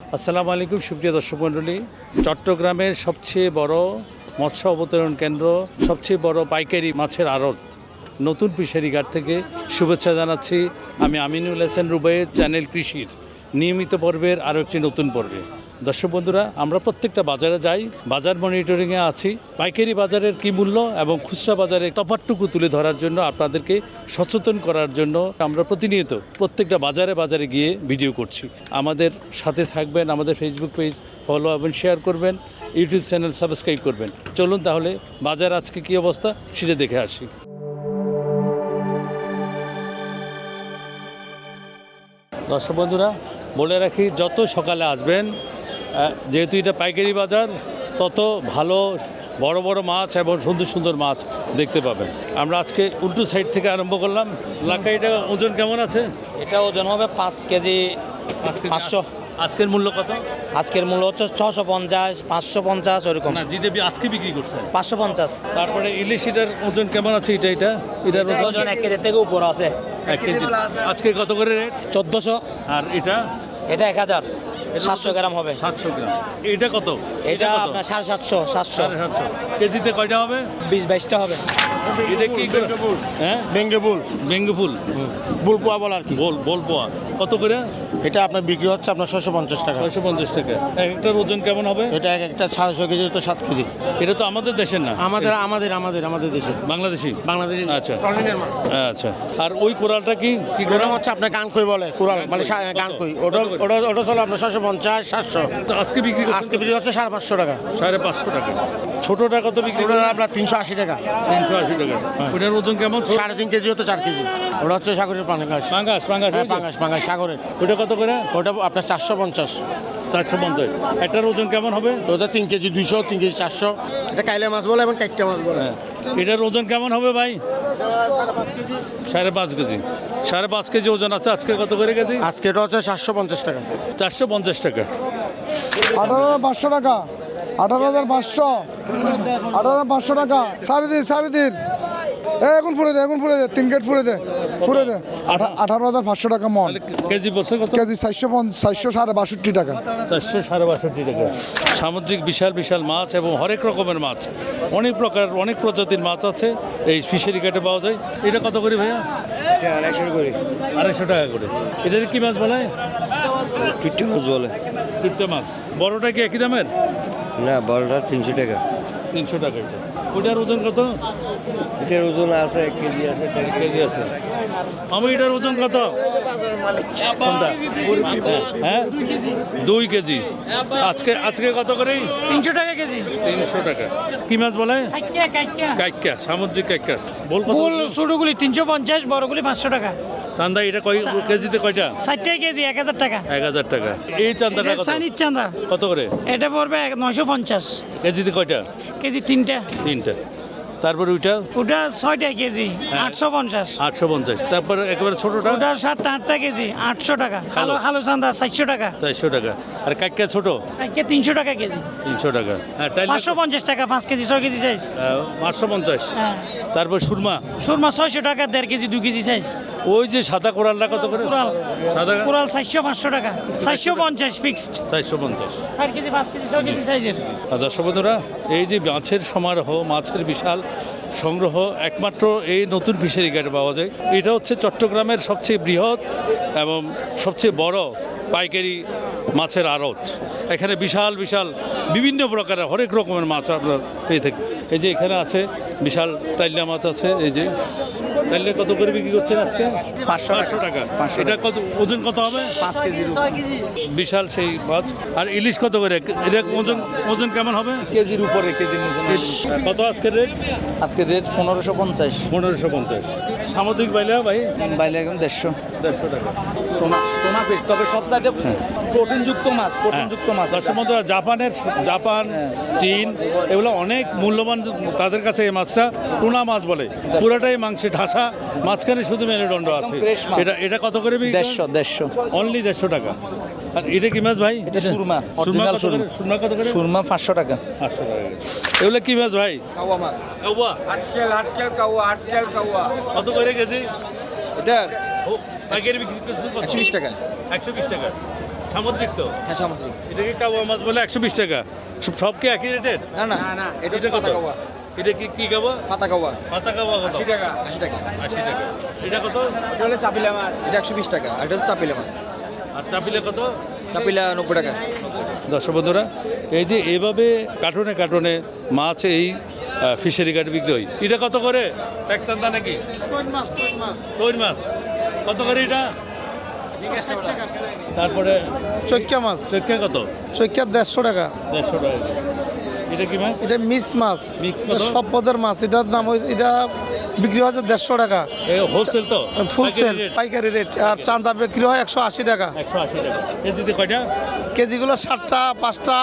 আসসালামু আলাইকুম, সুপ্রিয় দর্শক মণ্ডলী। চট্টগ্রামের সবচেয়ে বড় মৎস্য অবতরণ কেন্দ্র, সবচেয়ে বড় পাইকারি মাছের আড়ত নতুন ফিশারি ঘাট থেকে শুভেচ্ছা জানাচ্ছি। আমি আমিনুল হাসান রুবাইয়ের চ্যানেল কৃষির। নিয়মিত পর্বের আরও একটি নতুন পর্বে। দর্শক বন্ধুরা, আমরা প্রত্যেকটা বাজারে যাই, বাজার মনিটরিংয়ে আছি। পাইকারি বাজারের কী মূল্য এবং খুচরা বাজারের তফাতটুকু তুলে ধরার জন্য আপনাদেরকে সচেতন করার জন্য আমরা প্রতিনিয়ত প্রত্যেকটা বাজারে বাজারে গিয়ে ভিডিও করছি। আমাদের সাথে থাকবেন, আমাদের ফেসবুক পেজ ফলো এবং শেয়ার করবেন ইউটিউব চ্যানেল সাবস্ক্রাইব করবেন। চলুন তাহলে, বাজার আজকে কী অবস্থা সেটা দেখে আসি। দর্শক বন্ধুরা, বলে রাখি, যত সকালে আসবেন যেহেতু এটা পাইকারি বাজার তত ভালো বড় বড় মাছ এবং সুন্দর সুন্দর মাছ দেখতে পাবেন। আমরা আজকে উল্টো সাইড থেকে আরম্ভ করলাম। লাকাইটা ওজন কেমন আছে? এটা ওজন হবে পাঁচ কেজি পাঁচশো। আজকের মূল্য কত? আজকের মূল্য হচ্ছে ছশো পঞ্চাশ পাঁচশো পঞ্চাশ ওরকম না জিডিপি আজকে বিক্রি করছে পাঁচশো পঞ্চাশ। তারপরে ইলিশ এটার ওজন কেমন আছে এটা এটা? এটার ওজন? ওজন এক কেজি থেকে উপর আছে। এক কেজি। আজকে কত করে রেট? চোদ্দোশো। আর এটা? এটা এক হাজার। সাতশো গ্রাম হবে। সাতশো গ্রাম। এটা কত? এটা আপনার সাড়ে সাতশো সাতশো। সাড়ে সাতশো। কেজিতে কয়টা হবে? বিশ বাইশটা হবে। এটা কি হ্যাঁ? বেঙ্গে বুল বেঙ্গু ফুল? বুল পোয়া বল আর কি। বল বল পোয়া কত করে? এটা আপনার বিক্রি হচ্ছে আপনার ছশো পঞ্চাশ টাকা। ছয়শো পঞ্চাশ টাকা। একটার ওজন কেমন হবে? এটা এক একটা সাড়ে কেজি তো সাত কেজি। এটা তো আমাদের দেশের না। আমাদের আমাদের আমাদের আমাদের দেশে। বাংলাদেশি? বাংলাদেশে। আচ্ছা। আচ্ছা। আর ওই কোরালটা কি? কি কোরাল? হচ্ছে আপনার কানকই বলে কুড়াল মানে কত? কানকই ওটা ওটা ওটা চলো আপনার ছশো পঞ্চাশ সাতশো। আজকে বিক্রি আজকে বিক্রি হচ্ছে সাড়ে পাঁচশো টাকা। সাড়ে পাঁচশো টাকা। ছোটোটা কত বিক্রি করে আপনার তিনশো আশি টাকা। তিনশো আশি টাকা। ওটার ওজন কেমন? সাড়ে তিন কেজি হতো চার কেজি। ওটা হচ্ছে সাগরের পাঙ্গাস। পাঙ্গাস পাঙ্গাস হ্যাঁ পাঙ্গাস পাঙ্গাস সাগরের। ওটা কত করে? ওটা আপনার চারশো পঞ্চাশ। চারশো পঞ্চাশ। একটার ওজন কেমন হবে? ওটা তিন কেজি দুইশো তিন কেজি চারশো। এটা কাইলে মাছ বলে এবং কাইটটা মাছ বলে। হ্যাঁ। এটার ওজন কেমন হবে ভাই? সাড়ে পাঁচ কেজি। সাড়ে পাঁচ কেজি ওজন আছে। আজকে কত করে কেজি? আজকে এটা হচ্ছে সাতশো পঞ্চাশ টাকা। চারশো পঞ্চাশ টাকা। আঠারো হাজার পাঁচশো টাকা। আঠারো হাজার পাঁচশো। আঠারো হাজার পাঁচশো টাকা। সাড়ে দিন সাড়ে দিন। এখন ফুরে দে এখন ফুরে দে তিন গেট ফুরে দে ফুরে দে। আঠা- আঠারো হাজার পাঁচশো টাকা মন। কেজি বলছে কত? কেজি চারশো চারশো সাড়ে বাষট্টি টাকা। চারশো সাড়ে বাষট্টি টাকা। সামুদ্রিক বিশাল বিশাল মাছ এবং হরেক রকমের মাছ। অনেক প্রকার অনেক প্রজাতির মাছ আছে। এই ফিশারি ঘাটে পাওয়া যায়। এটা কত করে ভাইয়া? আড়াইশো করে। আড়াইশো টাকা করে। এটা কি মাছ বলে? পিঠে মাছ বলে। কিপ্টে মাছ। বড়টা কি একই দামের? না বড়টা তিনশো টাকা। তিনশো টাকা এটা। ওইটার ওজন কত? এটার ওজন আছে এক কেজি আছে দেড় কেজি আছে। আমি এটার ওজন কত? কোনটা? হ্যাঁ দুই কেজি। আজকে আজকে কত করে তিনশো টাকা কেজি। তিনশো টাকা। কি মাছ বলে? কাইকা সামুদ্রিক কাইকা বল কত ছোটগুলি তিনশো পঞ্চাশ বড়গুলি পাঁচশো টাকা। চান্দা এটা কয় কেজিতে কয়টা? ষাট টাকা কেজি এক হাজার টাকা। এক হাজার টাকা। এই চান্দাটা চাইনিজ চাঁদা কত করে? এটা পড়বে নয়শো পঞ্চাশ। কেজিতে কয়টা? কেজি তিনটা। তিনটা। তারপরে ওইটা? ওটা ছয়টা কেজি হ্যাঁ। আটশো পঞ্চাশ। আটশো পঞ্চাশ। তারপরে একেবারে ছোটটা ওটা? সাতটা আটটা কেজি আটশো টাকা। কালো। কালো চাঁদা চারশো টাকা। চারশো টাকা। আর কাইকা ছোট? কাইকা তিনশো টাকা কেজি। তিনশো টাকা। হ্যাঁ পাঁচশো পঞ্চাশ টাকা পাঁচ কেজি ছয় কেজি সাইজ পাঁচশো পঞ্চাশ। হ্যাঁ। তারপর সুরমা? সুরমা ছয়শো টাকা দেড় কেজি দু কেজি সাইজ ওই যে সাদা কোরালটা কত করে? কুড়াল সাদা কুড়াল চারশো পাঁচশো টাকা। চারশো পঞ্চাশ ফিক্সড চারশো পঞ্চাশ। চার কেজি পাঁচ কেজি ছয় কেজি সাইজের দর্শক বন্ধুরা এই যে মাছের সমারোহ মাছের বিশাল সংগ্রহ একমাত্র এই নতুন ফিশারি ঘাটে পাওয়া যায়। এটা হচ্ছে চট্টগ্রামের সবচেয়ে বৃহৎ এবং সবচেয়ে বড় পাইকারি মাছের আড়ত। এখানে বিশাল বিশাল বিভিন্ন প্রকারের হরেক রকমের মাছ আপনার পেয়ে থাকি। এই যে এখানে আছে বিশাল টাইলা মাছ আছে, এই যে টাইলে কত করে বিক্রি করছেন আজকে? পাঁচশো পাঁচশো টাকা। এটা কত ওজন কত হবে? পাঁচ কেজি বিশাল সেই মাছ। আর ইলিশ কত করে? এটা ওজন ওজন কেমন হবে? কেজির উপরে কেজির কত আজকের রেট আজকের রেট পনেরোশো পঞ্চাশ। পনেরোশো পঞ্চাশ। সামুদ্রিক বাইলা ভাই? বাইলে একদম দেড়শো। দেড়শো টাকা। টোনা টোনা ফিশ তবে সবচাইতে প্রোটিনযুক্ত মাছ প্রোটিনযুক্ত মাছ দর্শক বন্ধুরা, জাপানের জাপান চীন এগুলো অনেক মূল্যবান তাদের কাছে এই মাছটা টুনা মাছ বলে। পুরাটাই মাংসে ঢাসা মাঝখানে শুধু মেরুদণ্ড আছে। এটা এটা কত করে দেড়শো দেড়শো। অনলি দেড়শো টাকা। আর এটা কি মাছ ভাই? এটা সুরমা, সুরমা কত করে? সুরমা। সুরমা কত করে? সুরমা পাঁচশো টাকা। পাঁচশো টাকা। এগুলো কি মাছ ভাই? কাওয়া মাছ। কাউয়া আটকেল আটকেল কাওয়া আটকেল কাওয়া। কত করে কেজি এটার ও পাইকারি বিক্রি? একশো বিশ টাকা। একশো বিশ টাকা। সামুদ্রিক তো? হ্যাঁ সামুদ্রিক। এটা কি কাওয়া মাছ বলে? একশো বিশ টাকা। সব- সব কি একই রেটের? না না না এটা এটা কত? এটা কি কি কাওয়া? পাতা কাওয়া। পাতা কাওয়া কত? আশি টাকা। আশি টাকা। আশি টাকা। এটা কত? এটা একশো বিশ টাকা আর এটা হচ্ছে চাপিলা মাছ। আর চাপিলে কত? চাপিলা নব্বই টাকা। দর্শক বন্ধুরা এই যে এভাবে কার্টুনে কার্টুনে মাছ এই ফিশারি কাঠ বিক্রি হয়। এটা কত করে? এক চান্দা নাকি? কই মাছ? কত করে এটা? তারপরে চৈক্কা মাছ। চৈক্কা কত? চৈক্কা দেড়শো টাকা। দেড়শো টাকা। এটা কি মাছ? এটা মিস মাছ? সব পদের মাছ। এটার দাম হয়েছে এটা বিক্রি হচ্ছে দেড়শো টাকা। হোলসেল তো? ফুলসেল পাইকারি রেট আর চান্দা বিক্রি হয় একশো আশি টাকা। একশো আশি টাকা। কেজিতে কয়টা? কেজিগুলো সাতটা পাঁচটা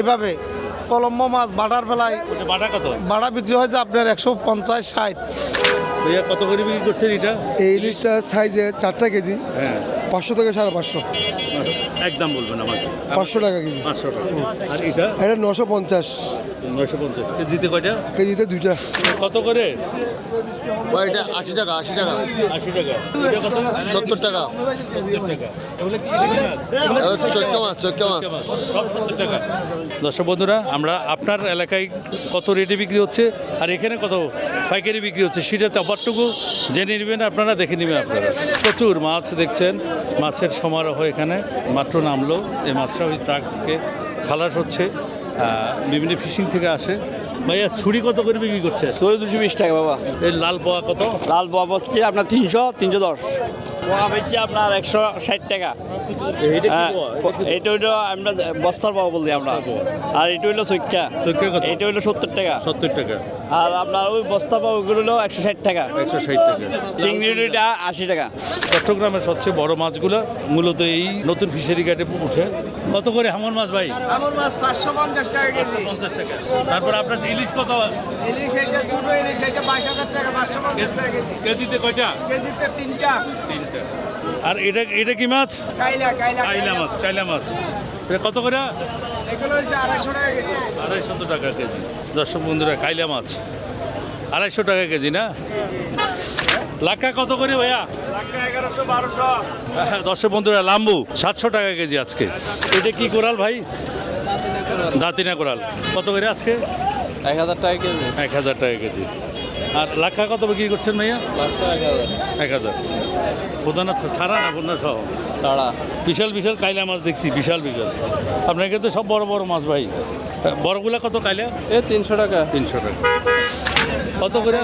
এভাবে। কলম্বো মাছ বাটার বেলায় বাটা কত? বাটা বিক্রি হয়েছে আপনার একশো পঞ্চাশ ষাট। কত করে বিক্রি করছেন এটা? এই ইলিশটা সাইজে চারটা কেজি। হ্যাঁ। পাঁচশো থেকে সাড়ে পাঁচশো। একদম বলবেন আমাকে। পাঁচশো টাকা কেজি। পাঁচশো টাকা। আর এটা? এটা নশো পঞ্চাশ। নয়শো পঞ্চাশ। কেজিতে কয়টা? কেজিতে দুইটা। কত করে? এটা আশি টাকা আশি টাকা। আশি টাকা। এটা কত? সত্তর টাকা। দর্শক বন্ধুরা আমরা আপনার এলাকায় কত রেটে বিক্রি হচ্ছে আর এখানে কত পাইকারি বিক্রি হচ্ছে সেটা তফাতটুকু জেনে নেবেন আপনারা দেখে নেবেন আপনারা। প্রচুর মাছ দেখছেন মাছের সমারোহ এখানে। মাত্র নামলো এই মাছটা ওই ট্রাক থেকে খালাস হচ্ছে। বিভিন্ন ফিশিং থেকে আসে। ভাইয়া ছুরি কত করে বিক্রি করছে? ছুরি দুশো বিশ টাকা বাবা। এই লাল পোয়া কত? লাল পোয়া হচ্ছে আপনার তিনশো তিনশো দশ। পোয়া হচ্ছে আপনার একশো ষাট টাকা। হ্যাঁ পোয়া? এটা হইল আমরা বস্তার পাবো বলছি আমরা। আর এটা হইল এটা হইল সত্তর টাকা। সত্তর টাকা। আর আপনার ওই বস্তা পাবো ওগুলো হলো একশো ষাট টাকা। একশো ষাট টাকা। চিংড়ি আশি টাকা। চট্টগ্রামের সবচেয়ে বড় মাছগুলো মূলত এই নতুন ফিশারি ঘাটে উঠে। কত করে হামন মাছ ভাই? আমার মাছ পাঁচশো পঞ্চাশ টাকা কেজি। পঞ্চাশ টাকা। তারপর আপনার ইলিশ কত ইলিশ এটা ছোট ইলিশ এটা বাইশ হাজার টাকা পাঁচশো পঞ্চাশ টাকা কেজি। কেজিতে কয়টা? কেজিতে তিনটা। তিনটা। আর এটা এটা কি মাছ? কাইলা কাইলা কাইলা মাছ কাইলা মাছ। এটা কত করে? আড়াইশো টাকা কেজি। টাকা কেজি। দর্শক বন্ধুরা কাইলা মাছ। আড়াইশো টাকা কেজি না? লাক্কা কত করে ভাইয়া? এগারোশো বারোশো। হ্যাঁ, দর্শক বন্ধুরা লাম্বু সাতশো টাকা কেজি আজকে। এটা কি কোরাল ভাই? দাঁতিনা কোরাল। কত করে আজকে? এক হাজার টাকা কেজি। এক হাজার টাকা কেজি। আর লাক্ষা কত বিক্রি করছেন ভাইয়া? এক হাজার। প্রধান ছাড়া না প্রধান সহ? ছাড়া। বিশাল বিশাল কাইলা মাছ দেখছি বিশাল বিশাল। আপনার কিন্তু সব বড় বড় মাছ ভাই। বড়গুলা কত কাইলা? এ তিনশো টাকা। তিনশো টাকা। কত করে?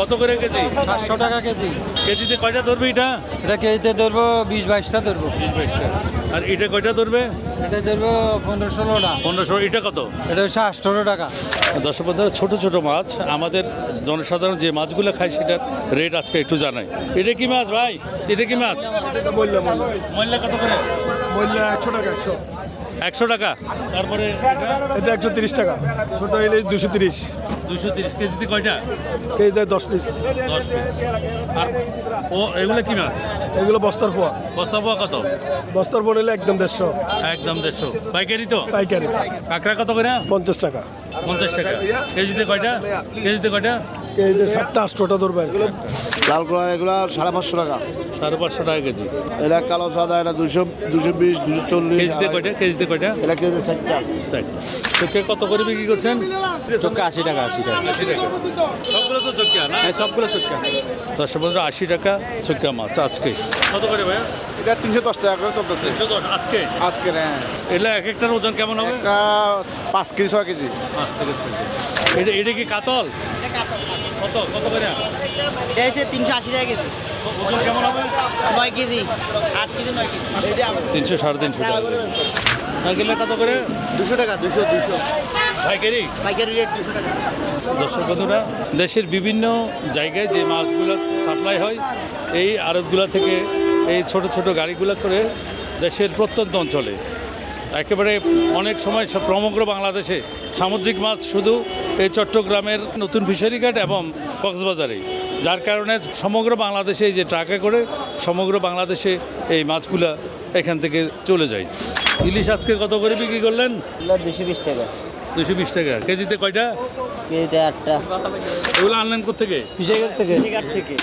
কত করে কেজি? সাতশো টাকা কেজি। কেজিতে কয়টা ধরবে এটা? এটা কেজিতে ধরবো বিশ বাইশটা ধরবো। বিশ বাইশটা। আর এটা কয়টা ধরবে? এটা ধরবে পনেরো ষোলোটা। পনেরোশো এটা কত? এটা হচ্ছে আটশো টাকা। দর্শক বন্ধুরা ছোট ছোট মাছ। আমাদের জনসাধারণ যে মাছগুলো খায় সেটার রেট আজকে একটু জানাই। এটা কি মাছ ভাই? এটা কি মাছ? মহিলা কত করে? বললে একশো টাকা একশো। একশো টাকা? তারপরে এটা একশো তিরিশ টাকা। ছোট ইলিশ দুশো তিরিশ। দুশো তিরিশ কেজিতে কয়টা? কেজিতে দশ পিস। দশ পিস। আর ও এগুলো কি মাছ? এগুলো বস্তার পোয়া বস্তা পোয়া কত? বস্তার পোয়া নিলে একদম দেড়শো। একদম দেড়শো। পাইকারি তো? পাইকারি। কাঁকড়া কত করে? পঞ্চাশ টাকা। পঞ্চাশ টাকা। কেজিতে কয়টা? কেজিতে কয়টা? কেজিতে সাতটা আটশোটা ধরবে। লাল কোলা এগুলো সাড়ে পাঁচশো টাকা। সাড়ে পাঁচশো টাকা কেজি। এটা কালো সাদা এটা দুশো দুশো বিশ দুশো চল্লিশ কেজিতে কয়টা? কেজিতে কয়টা? এটা কেজি চারটা তাই চোখে কত করে বিক্রি করছেন? চোখে আশি টাকা আশি টাকা। আশি টাকা। সবগুলো তো চোখা না? হ্যাঁ সবগুলো চোখে দশটা পনেরো আশি টাকা চোখা মাছ আজকে। কত করে ভাইয়া? এটা তিনশো দশ টাকা করে চলতেছে। আজকে? আজকে হ্যাঁ। এগুলো এক একটার ওজন কেমন হবে? পাঁচ কেজি ছয় কেজি। পাঁচ থেকে ছয় কেজি। এটা এটা কি কাতল? কত কত করে? এটা হচ্ছে তিনশো আশি টাকা কেজি। ওজন কেমন হবে? নয় কেজি। আট কেজি নয় কেজি। এটা তিনশো সাড়ে তিনশো টাকা সাইকেলে কত করে? দুশো টাকা দুশো দুশো। পাইকারি? পাইকারি রেট দুশো টাকা। দর্শক বন্ধুরা দেশের বিভিন্ন জায়গায় যে মাছগুলো সাপ্লাই হয় এই আড়তগুলো থেকে এই ছোট ছোট গাড়িগুলো করে দেশের প্রত্যন্ত অঞ্চলে একেবারে অনেক সময় সব সমগ্র বাংলাদেশে সামুদ্রিক মাছ শুধু এই চট্টগ্রামের নতুন ফিশারি ঘাট এবং কক্সবাজারে। যার কারণে সমগ্র বাংলাদেশে এই যে ট্রাকে করে সমগ্র বাংলাদেশে এই মাছগুলো এখান থেকে চলে যায়। ইলিশ আজকে কত করে বিক্রি করলেন? দুশো বিশ টাকা। দুশো বিশ টাকা। কেজিতে কয়টা? কেজিতে আটটা। এগুলো আনলেন কোথেকে থেকে। থেকে।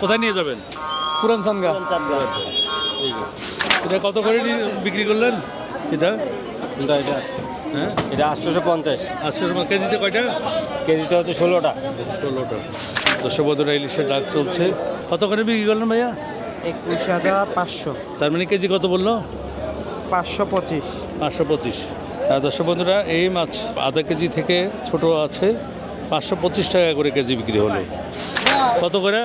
কোথায় নিয়ে যাবেন? পুরান ঠিক আছে। এটা কত করে নি- বিক্রি করলেন? এটা? এটা এটা? হ্যাঁ? এটা আটশোশো পঞ্চাশ। আটশো টাকা কেজিতে কয়টা? কেজিটা হচ্ছে ষোলোটা। ষোলোটা। দশ বন্ধুরা ইলিশের ডাক চলছে। কত করে বিক্রি করলেন ভাইয়া? একুশ হাজার পাঁচশো। তার মানে কেজি কত বলল? পাঁচশো পঁচিশ। পাঁচশো পঁচিশ। দর্শক বন্ধুরা এই মাছ আধা কেজি থেকে ছোট আছে। পাঁচশো পঁচিশ টাকা করে কেজি বিক্রি হলো। কত করে?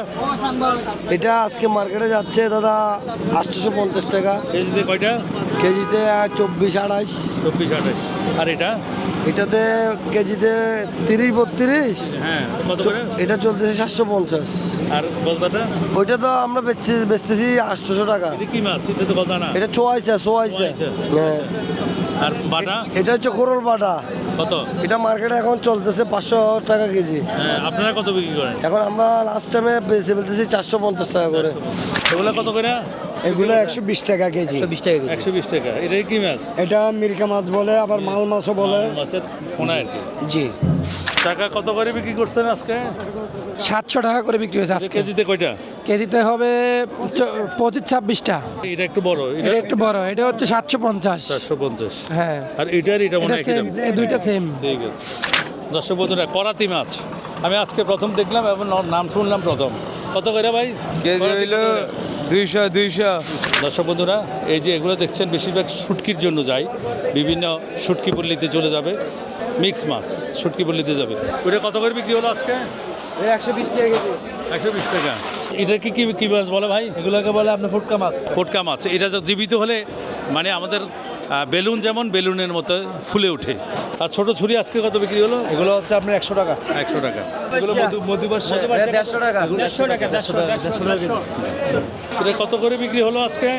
এটা আজকে মার্কেটে যাচ্ছে দাদা আটশোশো পঞ্চাশ টাকা। কেজিতে কয়টা? কেজিতে চব্বিশ আড়াইশ। চব্বিশ আঠাশ আর এটা? এটাতে কেজিতে তিরিশ বত্রিশ। হ্যাঁ এটা চলতেছে সাতশো পঞ্চাশ। আর গলদাটা? ওইটা তো আমরা বেচছি বেচতেছি আটশোশো টাকা। এটা কি মাছ? এটা তো গলদা না এটা ছোয়াইছে ছোয়াইছে ছোয়াইছে। হ্যাঁ। আর বাটা? এটা হচ্ছে কোরল বাটা। কত? এটা মার্কেটে এখন চলতেছে পাঁচশো টাকা কেজি। হ্যাঁ, আপনারা কত বিক্রি করেন? এখন আমরা লাস্ট টাইমে বেচে ফেলতেছি চারশো পঞ্চাশ টাকা করে। এগুলো কত করে? এগুলো একশো বিশ টাকা কেজি। একশো বিশ টাকা এটা কি মাছ? এটা মিরকা মাছ বলে আবার মাল মাছও বলে। মাছের পোনা আর কি। জি। টাকা কত করে বিক্রি করছেন আজকে? সাতশো টাকা করে বিক্রি হয়েছে আজকে। কেজিতে কয়টা? কেজিতে হবে পঁচিশ ছাব্বিশটা। এটা একটু বড়। এটা একটু বড়। এটা হচ্ছে সাতশো পঞ্চাশ। চারশো পঞ্চাশ। হ্যাঁ। আর এটার এটা মনে এটা হয়। দুইটা সেম ঠিক আছে। দর্শক বন্ধুরা করাতি মাছ। আমি আজকে প্রথম দেখলাম এবং নাম শুনলাম প্রথম। কত করে ভাই? কত করে? দুইশো দুইশো। দর্শক বন্ধুরা এই যে এগুলো দেখছেন বেশিরভাগ শুটকির জন্য যায়। বিভিন্ন শুটকি পল্লীতে চলে যাবে। মিক্স মাছ শুটকি পল্লীতে যাবে। ওটা কত করে বিক্রি হলো আজকে? একশো বিশ টাকা কেজি। একশো বিশ টাকা। এটা কি কি কি মাছ বলে ভাই? এগুলোকে বলে আপনার ফুটকা মাছ। পোটকা মাছ। এটা জীবিত হলে মানে আমাদের বেলুন যেমন বেলুনের মতো ফুলে ওঠে। আর ছোট ছুরি আজকে কত বিক্রি হলো? এগুলো হচ্ছে আপনার একশো টাকা। একশো টাকা। এগুলো মধু মধুবাসা দেড়শো টাকা। দেড়শো টাকা দেড়শো টাকা দেড়শো টাকা। এটা কত করে বিক্রি হলো আজকে?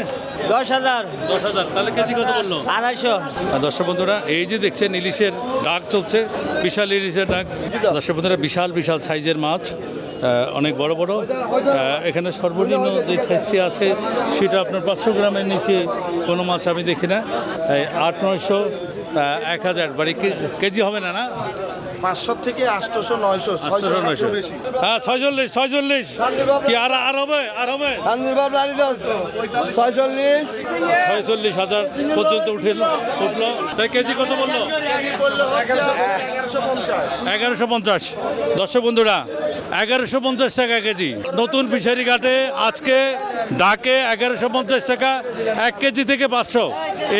দশ হাজার। দশ হাজার। তাহলে কেজি কত বলল? আড়াইশো। আর দর্শক বন্ধুরা এই যে দেখছেন ইলিশের ডাক চলছে বিশাল ইলিশের ডাক দর্শক বন্ধুরা বিশাল বিশাল সাইজের মাছ। অনেক বড় বড়। এখানে সর্বনিম্ন যে সাইজটি আছে, সেটা আপনার পাঁচশো গ্রামের নিচে কোনো মাছ আমি দেখি না। আট, নয়শো এক হাজার বাড়ি কে- কেজি হবে না না? পাঁচশো থেকে আটশোশো নয়শো আটশো নয়শো। হ্যাঁ ছয়চল্লিশ ছয়চল্লিশ। কি আর আর হবে আর হবে? ছয়চল্লিশ। ছয়চল্লিশ হাজার পর্যন্ত উঠে উঠল। তাই কেজি কত বলল? এগারোশো পঞ্চাশ। দর্শক বন্ধুরা এগারোশো পঞ্চাশ টাকা কেজি। নতুন ফিশারি ঘাটে আজকে ডাকে এগারোশো পঞ্চাশ টাকা এক কেজি থেকে পাঁচশো।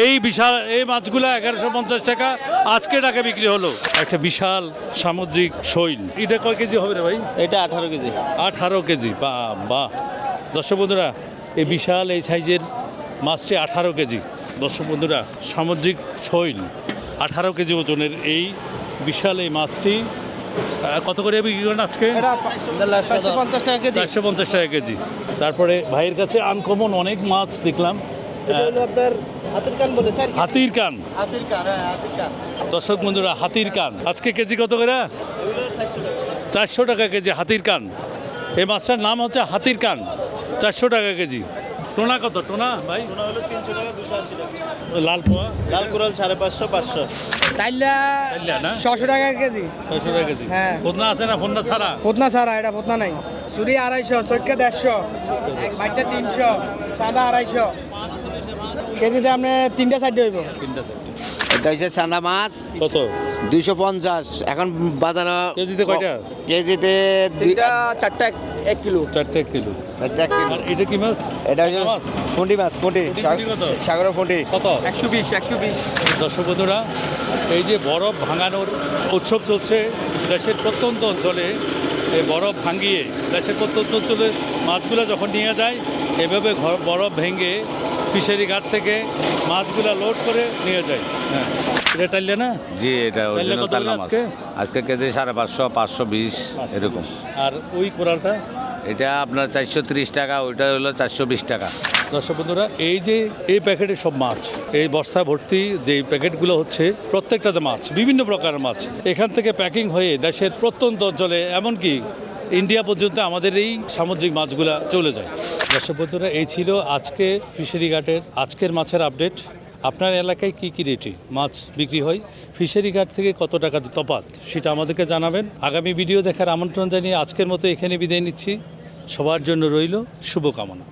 এই বিশাল এই মাছগুলো এগারোশো পঞ্চাশ টাকা। আজকে ডাকে বিক্রি হলো। একটা বিশাল সামুদ্রিক শৈল। এটা কয় কেজি হবে রে ভাই? এটা আঠারো কেজি। আঠারো কেজি বা বাহ। দর্শক বন্ধুরা এই বিশাল এই সাইজের মাছটি আঠারো কেজি। দর্শক বন্ধুরা সামুদ্রিক শৈল আঠারো কেজি ওজনের এই বিশাল এই মাছটি কত করে বিক্রি করেন আজকে? চারশো পঞ্চাশ টাকা কেজি। চারশো পঞ্চাশ টাকা কেজি। তারপরে ভাইয়ের কাছে আনকমন অনেক মাছ দেখলাম। আপনার হাতের কান বলে হাতির কান। হাতের কান হ্যাঁ হাতের কান। দর্শক বন্ধুরা হাতির কান। আজকে কেজি কত করে? চারশো টাকা কেজি হাতির কান। এই মাছটার নাম হচ্ছে হাতির কান। চারশো টাকা কেজি। টোনা কত? টোনা ভাই? লাল পোয়া? লাল কুড়াল সাড়ে পাঁচশো পাঁচশো। তাইলা তাইলা না? ছশো টাকা কেজি। ছয়শো টাকা কেজি। হ্যাঁ। ফোনা আছে না ফোনটা ছাড়া? ফোতনা ছাড়া এটা ফোতনা নাই। চুরি আড়াইশো চৈক্কা দেড়শো। বাইটটা তিনশো সাদা আড়াইশো। কেজিতে আপনি তিনটা সাইড হইব। তিনটা চারটে। এটা হচ্ছে চান্দা মাছ। কত? দুইশো পঞ্চাশ। এখন বাজারে কেজিতে কয়টা? কেজিতে দুইটা চারটা এক- এক কিলো। চারটে কিলো। দুইটা এটা কি মাছ? এটা হচ্ছে মাছ? ফুটি মাছ ফুটি ফুটি, ফুটি কত? একশো বিশ একশো বিশ। দর্শক বন্ধুরা এই যে বরফ ভাঙানোর উৎসব চলছে দেশের প্রত্যন্ত অঞ্চলে এই বরফ ভাঙিয়ে দেশের প্রত্যন্ত অঞ্চলে মাছগুলো যখন নিয়ে যায় এভাবে ঘর বরফ ভেঙে ফিশারি ঘাট থেকে মাছগুলো লোড করে নিয়ে যায়। হ্যাঁ। এটা টাইলে না? জি এটা মাছ আজকে? আজকে কেজি সাড়ে পাঁচশো পাঁচশো বিশ। এরকম। আর ওই কোরালটা? এটা আপনার চারশো তিরিশ টাকা ওইটা হলো চারশো বিশ টাকা। দর্শক বন্ধুরা এই যে এই প্যাকেটে সব মাছ এই বস্তা ভর্তি যে প্যাকেটগুলো হচ্ছে প্রত্যেকটাতে মাছ বিভিন্ন প্রকারের মাছ। এখান থেকে প্যাকিং হয়ে দেশের প্রত্যন্ত অঞ্চলে এমনকি ইন্ডিয়া পর্যন্ত আমাদের এই সামুদ্রিক মাছগুলা চলে যায়। দর্শক বন্ধুরা, এই ছিল আজকে ফিশারি ঘাটের আজকের মাছের আপডেট। আপনার এলাকায় কি কি রেটে মাছ বিক্রি হয়? ফিশারি ঘাট থেকে কত টাকা তফাৎ সেটা আমাদেরকে জানাবেন। আগামী ভিডিও দেখার আমন্ত্রণ জানিয়ে আজকের মতো এখানে বিদায় নিচ্ছি। সবার জন্য রইল শুভকামনা।